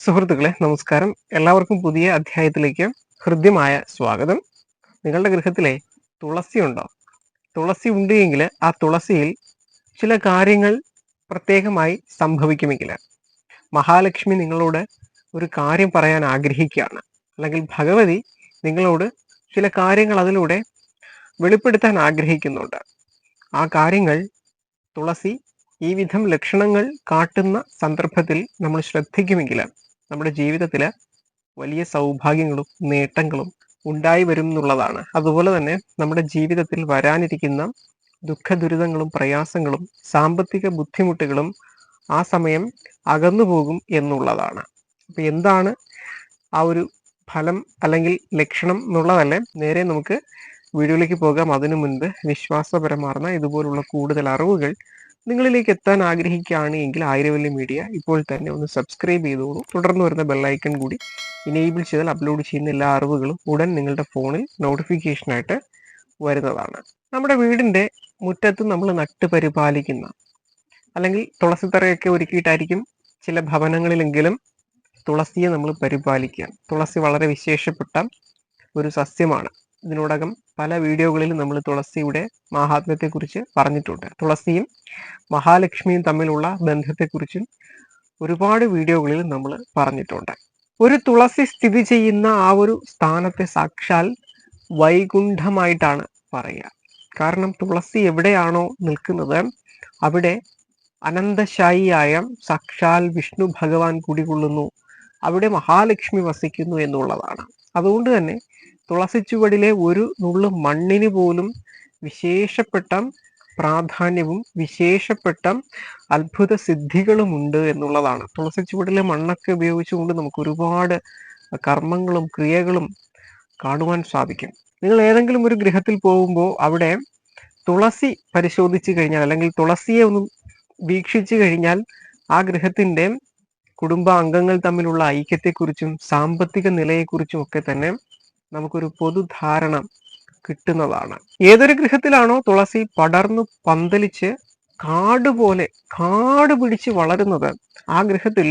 സുഹൃത്തുക്കളെ നമസ്കാരം. എല്ലാവർക്കും പുതിയ അധ്യായത്തിലേക്ക് ഹൃദ്യമായ സ്വാഗതം. നിങ്ങളുടെ ഗൃഹത്തിലെ തുളസി ഉണ്ടോ? തുളസി ഉണ്ടെങ്കിൽ ആ തുളസിയിൽ ചില കാര്യങ്ങൾ പ്രത്യേകമായി സംഭവിക്കുമെങ്കിൽ മഹാലക്ഷ്മി നിങ്ങളോട് ഒരു കാര്യം പറയാൻ ആഗ്രഹിക്കുകയാണ്. അല്ലെങ്കിൽ ഭഗവതി നിങ്ങളോട് ചില കാര്യങ്ങൾ അതിലൂടെ വെളിപ്പെടുത്താൻ ആഗ്രഹിക്കുന്നുണ്ട്. ആ കാര്യങ്ങൾ തുളസി ഈ വിധം ലക്ഷണങ്ങൾ കാട്ടുന്ന സന്ദർഭത്തിൽ നമ്മൾ ശ്രദ്ധിക്കുമെങ്കിൽ നമ്മുടെ ജീവിതത്തിൽ വലിയ സൗഭാഗ്യങ്ങളും നേട്ടങ്ങളും ഉണ്ടായി വരും എന്നുള്ളതാണ് അതുപോലെ തന്നെ നമ്മുടെ ജീവിതത്തിൽ വരാനിരിക്കുന്ന ദുഃഖ ദുരിതങ്ങളും പ്രയാസങ്ങളും സാമ്പത്തിക ബുദ്ധിമുട്ടുകളും ആ സമയം അകന്നു പോകും എന്നുള്ളതാണ്. അപ്പം എന്താണ് ആ ഒരു ഫലം അല്ലെങ്കിൽ ലക്ഷണം എന്നുള്ളതല്ലേ നേരെ നമുക്ക് വീഡിയോയിലേക്ക് പോകാം. അതിനു മുൻപ് വിശ്വാസപരമാർന്ന ഇതുപോലുള്ള കൂടുതൽ അറിവുകൾ നിങ്ങളിലേക്ക് എത്താൻ ആഗ്രഹിക്കുകയാണ് എങ്കിൽ ആയിരവല്ലി മീഡിയ ഇപ്പോൾ തന്നെ ഒന്ന് സബ്സ്ക്രൈബ് ചെയ്തോളൂ. തുടർന്ന് വരുന്ന ബെല്ലൈക്കൺ കൂടി ഇനേബിൾ ചെയ്താൽ അപ്ലോഡ് ചെയ്യുന്ന എല്ലാ അറിവുകളും ഉടൻ നിങ്ങളുടെ ഫോണിൽ നോട്ടിഫിക്കേഷനായിട്ട് വരുന്നതാണ്. നമ്മുടെ വീടിന്റെ മുറ്റത്ത് നമ്മൾ നട്ട് പരിപാലിക്കുന്ന അല്ലെങ്കിൽ തുളസിത്തറയൊക്കെ ഒരുക്കിയിട്ടായിരിക്കും ചില ഭവനങ്ങളിലെങ്കിലും തുളസിയെ നമ്മൾ പരിപാലിക്കുക. തുളസി വളരെ വിശേഷപ്പെട്ട ഒരു സസ്യമാണ്. ഇതിനോടകം പല വീഡിയോകളിലും നമ്മൾ തുളസിയുടെ മഹാത്മ്യത്തെക്കുറിച്ച് പറഞ്ഞിട്ടുണ്ട്. തുളസിയും മഹാലക്ഷ്മിയും തമ്മിലുള്ള ബന്ധത്തെക്കുറിച്ചും ഒരുപാട് വീഡിയോകളിൽ നമ്മൾ പറഞ്ഞിട്ടുണ്ട്. ഒരു തുളസി സ്ഥിതി ചെയ്യുന്ന ആ ഒരു സ്ഥാനത്തെ സാക്ഷാൽ വൈകുണ്ഠമായിട്ടാണ് പറയുക. കാരണം തുളസി എവിടെയാണോ നിൽക്കുന്നത് അവിടെ അനന്തശായിയായ സാക്ഷാൽ വിഷ്ണു ഭഗവാൻ കുടികൊള്ളുന്നു. അവിടെ മഹാലക്ഷ്മി വസിക്കുന്നു എന്നുള്ളതാണ്. അതുകൊണ്ട് തന്നെ തുളസിച്ചുവടിലെ ഒരു നുള്ളു മണ്ണിന് പോലും വിശേഷപ്പെട്ട പ്രാധാന്യവും വിശേഷപ്പെട്ട അത്ഭുത സിദ്ധികളുമുണ്ട് എന്നുള്ളതാണ്. തുളസിച്ചുവടിലെ മണ്ണൊക്കെ ഉപയോഗിച്ചുകൊണ്ട് നമുക്ക് ഒരുപാട് കർമ്മങ്ങളും ക്രിയകളും കാണുവാൻ സാധിക്കും. നിങ്ങൾ ഏതെങ്കിലും ഒരു ഗൃഹത്തിൽ പോകുമ്പോൾ അവിടെ തുളസി പരിശോധിച്ചു കഴിഞ്ഞാൽ അല്ലെങ്കിൽ തുളസിയെ ഒന്ന് വീക്ഷിച്ചു കഴിഞ്ഞാൽ ആ ഗൃഹത്തിന്റെ കുടുംബ അംഗങ്ങൾ തമ്മിലുള്ള ഐക്യത്തെക്കുറിച്ചും സാമ്പത്തിക നിലയെക്കുറിച്ചും ഒക്കെ തന്നെ നമുക്കൊരു പൊതുധാരണ കിട്ടുന്നതാണ്. ഏതൊരു ഗൃഹത്തിലാണോ തുളസി പടർന്നു പന്തലിച്ച് കാട് പോലെ കാട് പിടിച്ച് വളരുന്നത് ആ ഗൃഹത്തിൽ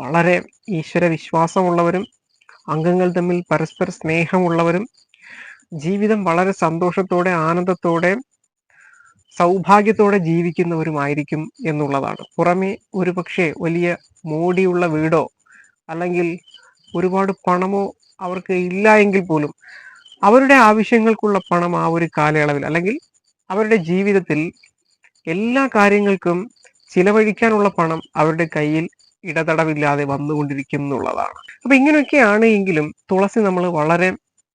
വളരെ ഈശ്വര വിശ്വാസമുള്ളവരും അംഗങ്ങൾ തമ്മിൽ പരസ്പര സ്നേഹമുള്ളവരും ജീവിതം വളരെ സന്തോഷത്തോടെ ആനന്ദത്തോടെ സൗഭാഗ്യത്തോടെ ജീവിക്കുന്നവരുമായിരിക്കും എന്നുള്ളതാണ്. പുറമേ ഒരു പക്ഷേ വലിയ മോടിയുള്ള വീടോ അല്ലെങ്കിൽ ഒരുപാട് പണമോ അവർക്ക് ഇല്ല എങ്കിൽ പോലും അവരുടെ ആവശ്യങ്ങൾക്കുള്ള പണം ആ ഒരു കാലയളവിൽ അല്ലെങ്കിൽ അവരുടെ ജീവിതത്തിൽ എല്ലാ കാര്യങ്ങൾക്കും ചിലവഴിക്കാനുള്ള പണം അവരുടെ കയ്യിൽ ഇടതടവില്ലാതെ വന്നുകൊണ്ടിരിക്കും എന്നുള്ളതാണ് അപ്പൊ ഇങ്ങനെയൊക്കെയാണ് എങ്കിലും തുളസി നമ്മൾ വളരെ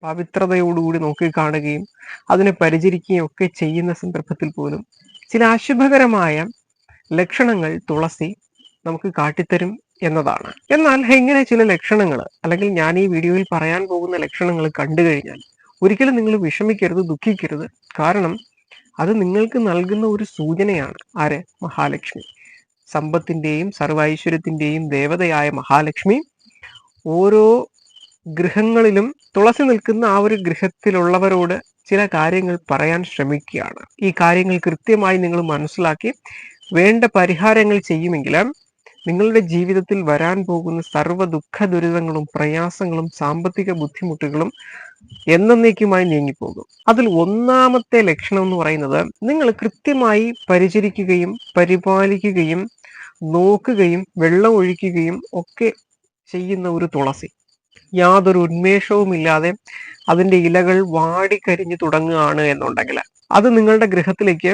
പവിത്രതയോടുകൂടി നോക്കി കാണുകയും അതിനെ പരിചരിക്കുകയും ഒക്കെ ചെയ്യുന്ന സന്ദർഭത്തിൽ പോലും ചില അശുഭകരമായ ലക്ഷണങ്ങൾ തുളസി നമുക്ക് കാട്ടിത്തരും എന്നതാണ്. എന്നാൽ ഇങ്ങനെ ചില ലക്ഷണങ്ങൾ അല്ലെങ്കിൽ ഞാൻ ഈ വീഡിയോയിൽ പറയാൻ പോകുന്ന ലക്ഷണങ്ങൾ കണ്ടു കഴിഞ്ഞാൽ ഒരിക്കലും നിങ്ങൾ വിഷമിക്കരുത് ദുഃഖിക്കരുത്. കാരണം അത് നിങ്ങൾക്ക് നൽകുന്ന ഒരു സൂചനയാണ്. ആരെ? മഹാലക്ഷ്മി. സമ്പത്തിന്റെയും സർവൈശ്വര്യത്തിന്റെയും ദേവതയായ മഹാലക്ഷ്മി ഓരോ ഗൃഹങ്ങളിലും തുളസി നിൽക്കുന്ന ആ ഒരു ഗൃഹത്തിലുള്ളവരോട് ചില കാര്യങ്ങൾ പറയാൻ ശ്രമിക്കുകയാണ്. ഈ കാര്യങ്ങൾ കൃത്യമായി നിങ്ങൾ മനസ്സിലാക്കി വേണ്ട പരിഹാരങ്ങൾ ചെയ്യുമെങ്കിലും നിങ്ങളുടെ ജീവിതത്തിൽ വരാൻ പോകുന്ന സർവ ദുഃഖ ദുരിതങ്ങളും പ്രയാസങ്ങളും സാമ്പത്തിക ബുദ്ധിമുട്ടുകളും എന്നേക്കുമായി നീങ്ങിപ്പോകും. അതിൽ ഒന്നാമത്തെ ലക്ഷണം എന്ന് പറയുന്നത് നിങ്ങൾ കൃത്യമായി പരിചരിക്കുകയും പരിപാലിക്കുകയും നോക്കുകയും വെള്ളം ഒഴിക്കുകയും ഒക്കെ ചെയ്യുന്ന ഒരു തുളസി. യാതൊരു ഉന്മേഷവുമില്ലാതെ അതിന്റെ ഇലകൾ വാടിക്കരിഞ്ഞു തുടങ്ങുകയാണ് എന്നുണ്ടെങ്കിൽ അത് നിങ്ങളുടെ ഗൃഹത്തിലേക്ക്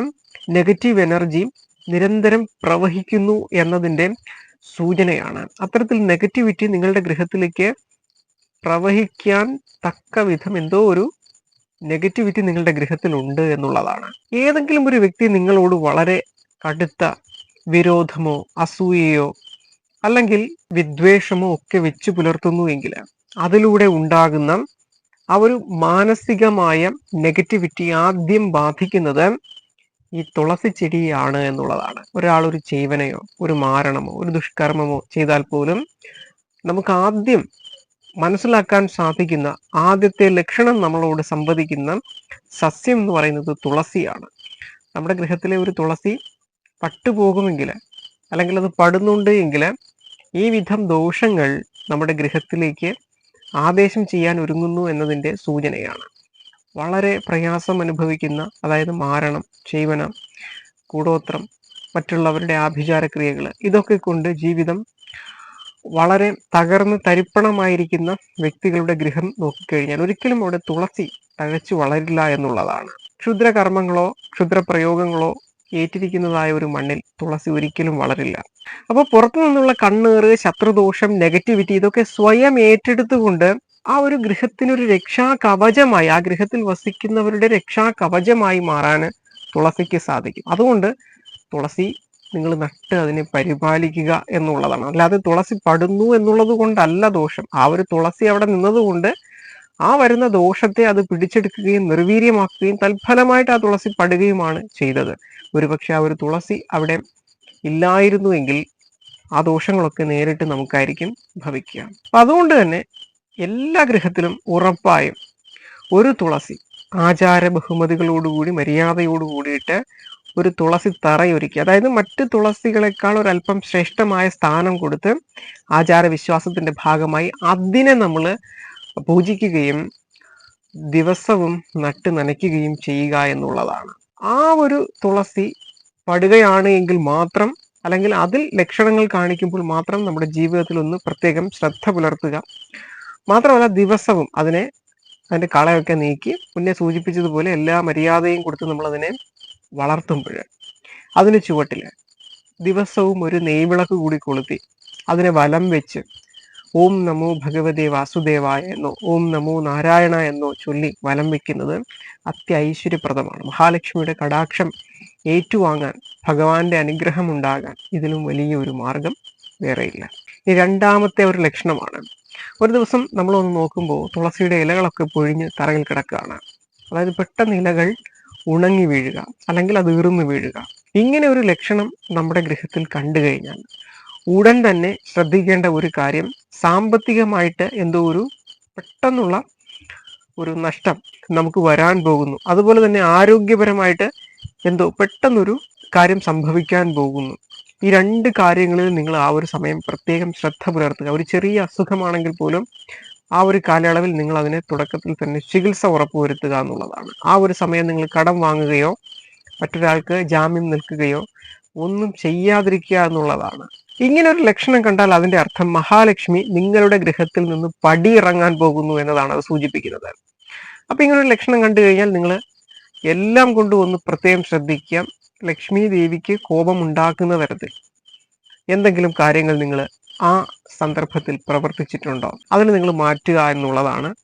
നെഗറ്റീവ് എനർജി നിരന്തരം പ്രവഹിക്കുന്നു എന്നതിന്റെ സൂചനയാണ്. അത്തരത്തിൽ നെഗറ്റിവിറ്റി നിങ്ങളുടെ ഗൃഹത്തിലേക്ക് പ്രവഹിക്കാൻ തക്ക വിധം എന്തോ ഒരു നെഗറ്റിവിറ്റി നിങ്ങളുടെ ഗൃഹത്തിലുണ്ട് എന്നുള്ളതാണ്. ഏതെങ്കിലും ഒരു വ്യക്തി നിങ്ങളോട് വളരെ കടുത്ത വിരോധമോ അസൂയയോ അല്ലെങ്കിൽ വിദ്വേഷമോ ഒക്കെ വെച്ച് പുലർത്തുന്നു എങ്കിൽ അതിലൂടെ ഉണ്ടാകുന്ന ആ ഒരു മാനസികമായ നെഗറ്റിവിറ്റി ആദ്യം ബാധിക്കുന്നത് ഈ തുളസി ചെടിയാണ് എന്നുള്ളതാണ്. ഒരാൾ ഒരു ജീവനയോ ഒരു മാരണമോ ഒരു ദുഷ്കർമ്മമോ ചെയ്താൽ പോലും നമുക്ക് ആദ്യം മനസ്സിലാക്കാൻ സാധിക്കുന്ന ആദ്യത്തെ ലക്ഷണം നമ്മളോട് സംവദിക്കുന്ന സസ്യം എന്ന് പറയുന്നത് തുളസിയാണ്. നമ്മുടെ ഗൃഹത്തിലെ ഒരു തുളസി പട്ടുപോകുമെങ്കിൽ അല്ലെങ്കിൽ അത് പടുന്നുണ്ട് എങ്കിൽ ഈ വിധം ദോഷങ്ങൾ നമ്മുടെ ഗൃഹത്തിലേക്ക് ആദേശം ചെയ്യാൻ ഒരുങ്ങുന്നു എന്നതിന്റെ സൂചനയാണ്. വളരെ പ്രയാസം അനുഭവിക്കുന്ന അതായത് മാരണം ചെയ്വനം കൂടോത്രം മറ്റുള്ളവരുടെ ആഭിചാരക്രിയകൾ ഇതൊക്കെ കൊണ്ട് ജീവിതം വളരെ തകർന്ന് തരിപ്പണമായിരിക്കുന്ന വ്യക്തികളുടെ ഗൃഹം നോക്കിക്കഴിഞ്ഞാൽ ഒരിക്കലും അവിടെ തുളസി തഴച്ചു വളരില്ല എന്നുള്ളതാണ്. ക്ഷുദ്രകർമ്മങ്ങളോ ക്ഷുദ്രപ്രയോഗങ്ങളോ ഏറ്റിരിക്കുന്നതായ ഒരു മണ്ണിൽ തുളസി ഒരിക്കലും വളരില്ല. അപ്പോൾ പുറത്തു നിന്നുള്ള കണ്ണേറ് ശത്രുദോഷം നെഗറ്റിവിറ്റി ഇതൊക്കെ സ്വയം ഏറ്റെടുത്തുകൊണ്ട് ആ ഒരു ഗൃഹത്തിനൊരു രക്ഷാ കവചമായി ആ ഗൃഹത്തിൽ വസിക്കുന്നവരുടെ രക്ഷാ കവചമായി മാറാൻ തുളസിക്ക് സാധിക്കും. അതുകൊണ്ട് തുളസി നിങ്ങൾ നട്ട് അതിനെ പരിപാലിക്കുക എന്നുള്ളതാണ്. അല്ലാതെ തുളസി പടുന്നു എന്നുള്ളത് കൊണ്ടല്ല ദോഷം. ആ ഒരു തുളസി അവിടെ നിന്നതുകൊണ്ട് ആ വരുന്ന ദോഷത്തെ അത് പിടിച്ചെടുക്കുകയും നിർവീര്യമാക്കുകയും തൽഫലമായിട്ട് ആ തുളസി പടുകയുമാണ് ചെയ്തത്. ഒരുപക്ഷെ ആ ഒരു തുളസി അവിടെ ഇല്ലായിരുന്നുവെങ്കിൽ ആ ദോഷങ്ങളൊക്കെ നേരിട്ട് നമുക്കായിരിക്കും ഭവിക്കുക. അപ്പൊ അതുകൊണ്ട് തന്നെ എല്ലാ ഗൃഹത്തിലും ഉറപ്പായും ഒരു തുളസി. ആചാര ബഹുമതികളോടുകൂടി മര്യാദയോടുകൂടിയിട്ട് ഒരു തുളസി തറയൊരുക്കി. അതായത് മറ്റ് തുളസികളെക്കാൾ ഒരല്പം ശ്രേഷ്ഠമായ സ്ഥാനം കൊടുത്ത് ആചാര വിശ്വാസത്തിന്റെ ഭാഗമായി അതിനെ നമ്മൾ പൂജിക്കുകയും ദിവസവും നട്ട് നനയ്ക്കുകയും ചെയ്യുക എന്നുള്ളതാണ്. ആ ഒരു തുളസി പടുകയാണ് എങ്കിൽ മാത്രം അല്ലെങ്കിൽ അതിൽ ലക്ഷണങ്ങൾ കാണിക്കുമ്പോൾ മാത്രം നമ്മുടെ ജീവിതത്തിൽ ഒന്ന് പ്രത്യേകം ശ്രദ്ധ പുലർത്തുക. മാത്രമല്ല ദിവസവും അതിനെ അതിന്റെ കളയൊക്കെ നീക്കി മുന്നേ സൂചിപ്പിച്ചതുപോലെ എല്ലാ മര്യാദയും കൊടുത്ത് നമ്മളതിനെ വളർത്തുമ്പോൾ അതിന് ചുവട്ടിൽ ദിവസവും ഒരു നെയ്വിളക്ക് കൂടി കൊളുത്തി അതിനെ വലം വെച്ച് ഓം നമോ ഭഗവതി വാസുദേവായ എന്നോ ഓം നമോ നാരായണ എന്നോ ചൊല്ലി വലം വെക്കുന്നത് അത്യൈശ്വര്യപ്രദമാണ് മഹാലക്ഷ്മിയുടെ കടാക്ഷം ഏറ്റുവാങ്ങാൻ ഭഗവാന്റെ അനുഗ്രഹം ഉണ്ടാകാൻ ഇതിലും വലിയൊരു മാർഗം വേറെയില്ല. ഈ രണ്ടാമത്തെ ഒരു ലക്ഷണമാണ് ഒരു ദിവസം നമ്മളൊന്ന് നോക്കുമ്പോൾ തുളസിയുടെ ഇലകളൊക്കെ പൊഴിഞ്ഞ് തറയിൽ കിടക്കുകയാണ്. അതായത് പെട്ടെന്ന് ഇലകൾ ഉണങ്ങി വീഴുക അല്ലെങ്കിൽ അത് ഈർന്ന് വീഴുക. ഇങ്ങനെ ഒരു ലക്ഷണം നമ്മുടെ ഗൃഹത്തിൽ കണ്ടു കഴിഞ്ഞാൽ ഉടൻ തന്നെ ശ്രദ്ധിക്കേണ്ട ഒരു കാര്യം സാമ്പത്തികമായിട്ട് എന്തോ ഒരു പെട്ടെന്നുള്ള ഒരു നഷ്ടം നമുക്ക് വരാൻ പോകുന്നു. അതുപോലെ തന്നെ ആരോഗ്യപരമായിട്ട് എന്തോ പെട്ടെന്നൊരു കാര്യം സംഭവിക്കാൻ പോകുന്നു. ഈ രണ്ട് കാര്യങ്ങളിൽ നിങ്ങൾ ആ ഒരു സമയം പ്രത്യേകം ശ്രദ്ധ പുലർത്തുക. ഒരു ചെറിയ അസുഖമാണെങ്കിൽ പോലും ആ ഒരു കാലയളവിൽ നിങ്ങൾ അതിനെ തുടക്കത്തിൽ തന്നെ ചികിത്സ ഉറപ്പുവരുത്തുക എന്നുള്ളതാണ്. ആ ഒരു സമയം നിങ്ങൾ കടം വാങ്ങുകയോ മറ്റൊരാൾക്ക് ജാമ്യം നിൽക്കുകയോ ഒന്നും ചെയ്യാതിരിക്കുക എന്നുള്ളതാണ്. ഇങ്ങനെ ഒരു ലക്ഷണം കണ്ടാൽ അതിന്റെ അർത്ഥം മഹാലക്ഷ്മി നിങ്ങളുടെ ഗൃഹത്തിൽ നിന്ന് പടിയിറങ്ങാൻ പോകുന്നു എന്നതാണ് അത് സൂചിപ്പിക്കുന്നത്. അപ്പൊ ഇങ്ങനെ ഒരു ലക്ഷണം കണ്ടു കഴിഞ്ഞാൽ നിങ്ങൾ എല്ലാം കൊണ്ടും ഒന്ന് പ്രത്യേകം ശ്രദ്ധിക്കുക. ലക്ഷ്മി ദേവിക്ക് കോപം ഉണ്ടാക്കുന്ന തരത്തിൽ എന്തെങ്കിലും കാര്യങ്ങൾ നിങ്ങൾ ആ സന്ദർഭത്തിൽ പ്രവർത്തിച്ചിട്ടുണ്ടോ? അതിന് നിങ്ങൾ മാറ്റുക എന്നുള്ളതാണ്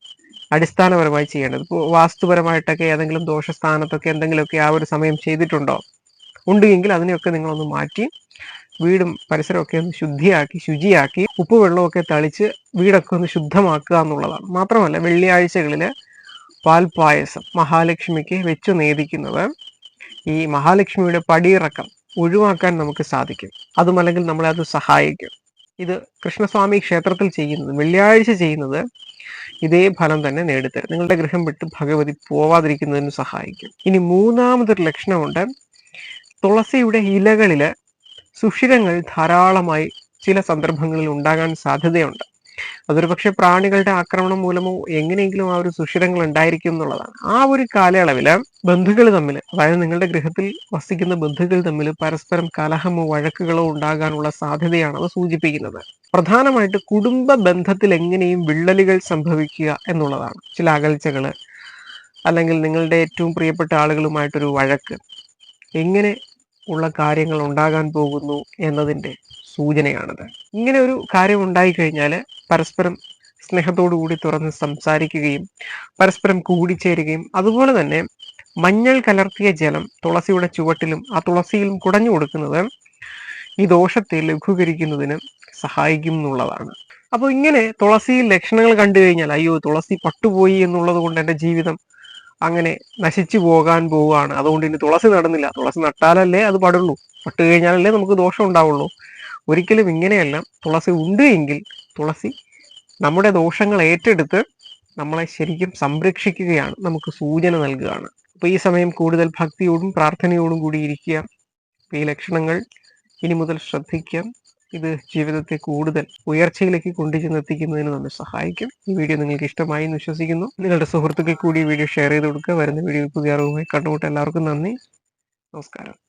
അടിസ്ഥാനപരമായി ചെയ്യേണ്ടത്. ഇപ്പോൾ വാസ്തുപരമായിട്ടൊക്കെ ഏതെങ്കിലും ദോഷസ്ഥാനത്തൊക്കെ എന്തെങ്കിലുമൊക്കെ ആ ഒരു സമയം ചെയ്തിട്ടുണ്ടോ? ഉണ്ട് എങ്കിൽ അതിനെയൊക്കെ നിങ്ങളൊന്ന് മാറ്റി വീടും പരിസരമൊക്കെ ഒന്ന് ശുദ്ധിയാക്കി ശുചിയാക്കി ഉപ്പ് വെള്ളമൊക്കെ തളിച്ച് വീടൊക്കെ ഒന്ന് ശുദ്ധമാക്കുക എന്നുള്ളതാണ്. മാത്രമല്ല വെള്ളിയാഴ്ചകളിൽ പാൽപായസം മഹാലക്ഷ്മിക്ക് വെച്ചു നേദിക്കുന്നത് ഈ മഹാലക്ഷ്മിയുടെ പടിയിറക്കം ഒഴിവാക്കാൻ നമുക്ക് സാധിക്കും. അതുമല്ലെങ്കിൽ നമ്മളെ അത് സഹായിക്കും. ഇത് കൃഷ്ണസ്വാമി ക്ഷേത്രത്തിൽ ചെയ്യുന്നത് വെള്ളിയാഴ്ച ചെയ്യുന്നത് ഇതേ ഫലം തന്നെ നേടിത്തരും. നിങ്ങളുടെ ഗൃഹം വിട്ട് ഭഗവതി പോവാതിരിക്കുന്നതിന് സഹായിക്കും. ഇനി മൂന്നാമതൊരു ലക്ഷണമുണ്ട്. തുളസിയുടെ ഇലകളിൽ സുഷിരങ്ങൾ ധാരാളമായി ചില സന്ദർഭങ്ങളിൽ ഉണ്ടാകാൻ സാധ്യതയുണ്ട്. അതൊരു പക്ഷെ പ്രാണികളുടെ ആക്രമണം മൂലമോ എങ്ങനെയെങ്കിലും ആ ഒരു സുഷിരങ്ങൾ ഉണ്ടായിരിക്കും എന്നുള്ളതാണ്. ആ ഒരു കാലയളവിൽ ബന്ധുക്കൾ തമ്മിൽ അതായത് നിങ്ങളുടെ ഗൃഹത്തിൽ വസിക്കുന്ന ബന്ധുക്കൾ തമ്മിൽ പരസ്പരം കലഹമോ വഴക്കുകളോ ഉണ്ടാകാനുള്ള സാധ്യതയാണ് അത് സൂചിപ്പിക്കുന്നത്. പ്രധാനമായിട്ട് കുടുംബ ബന്ധത്തിൽ എങ്ങനെയും വിള്ളലുകൾ സംഭവിക്കുക എന്നുള്ളതാണ്. ചില അകൽച്ചകൾ അല്ലെങ്കിൽ നിങ്ങളുടെ ഏറ്റവും പ്രിയപ്പെട്ട ആളുകളുമായിട്ടൊരു വഴക്ക് എങ്ങനെ ഉള്ള കാര്യങ്ങൾ ഉണ്ടാകാൻ പോകുന്നു എന്നതിന്റെ സൂചനയാണത്. ഇങ്ങനെ ഒരു കാര്യം ഉണ്ടായി കഴിഞ്ഞാൽ പരസ്പരം സ്നേഹത്തോടു കൂടി തുറന്ന് സംസാരിക്കുകയും പരസ്പരം കൂടിച്ചേരുകയും അതുപോലെ തന്നെ മഞ്ഞൾ കലർത്തിയ ജലം തുളസിയുടെ ചുവട്ടിലും ആ തുളസിയിലും കുടഞ്ഞു കൊടുക്കുന്നത് ഈ ദോഷത്തെ ലഘൂകരിക്കുന്നതിന് സഹായിക്കും എന്നുള്ളതാണ്. അപ്പോൾ ഇങ്ങനെ തുളസിയിൽ ലക്ഷണങ്ങൾ കണ്ടു കഴിഞ്ഞാൽ അയ്യോ തുളസി പട്ടുപോയി എന്നുള്ളത് കൊണ്ട് എന്റെ ജീവിതം അങ്ങനെ നശിച്ചു പോകാൻ പോവുകയാണ്. അതുകൊണ്ട് ഇനി തുളസി നടന്നില്ല. തുളസി നട്ടാലല്ലേ അത് പടുള്ളൂ. പട്ടു കഴിഞ്ഞാലല്ലേ നമുക്ക് ദോഷം ഉണ്ടാവുള്ളൂ. ഒരിക്കലും ഇങ്ങനെയല്ല. തുളസി ഉണ്ട് എങ്കിൽ തുളസി നമ്മുടെ ദോഷങ്ങൾ ഏറ്റെടുത്ത് നമ്മളെ ശരിക്കും സംരക്ഷിക്കുകയാണ്. നമുക്ക് സൂചന നൽകുകയാണ്. അപ്പോൾ ഈ സമയം കൂടുതൽ ഭക്തിയോടും പ്രാർത്ഥനയോടും കൂടി ഇരിക്കുക. ഈ ലക്ഷണങ്ങൾ ഇനി മുതൽ ശ്രദ്ധിക്കാം ഇത് ജീവിതത്തെ കൂടുതൽ ഉയർച്ചയിലേക്ക് കൊണ്ടുചെന്നെത്തിക്കുന്നതിന് നമ്മെ സഹായിക്കും. ഈ വീഡിയോ നിങ്ങൾക്ക് ഇഷ്ടമായി എന്ന് വിശ്വസിക്കുന്നു. നിങ്ങളുടെ സുഹൃത്തുക്കൾ കൂടി ഈ വീഡിയോ ഷെയർ ചെയ്ത് കൊടുക്കുക. വരുന്ന വീഡിയോ പുതിയ അറിവുമായി കണ്ടുമുട്ട എല്ലാവർക്കും നന്ദി. നമസ്കാരം.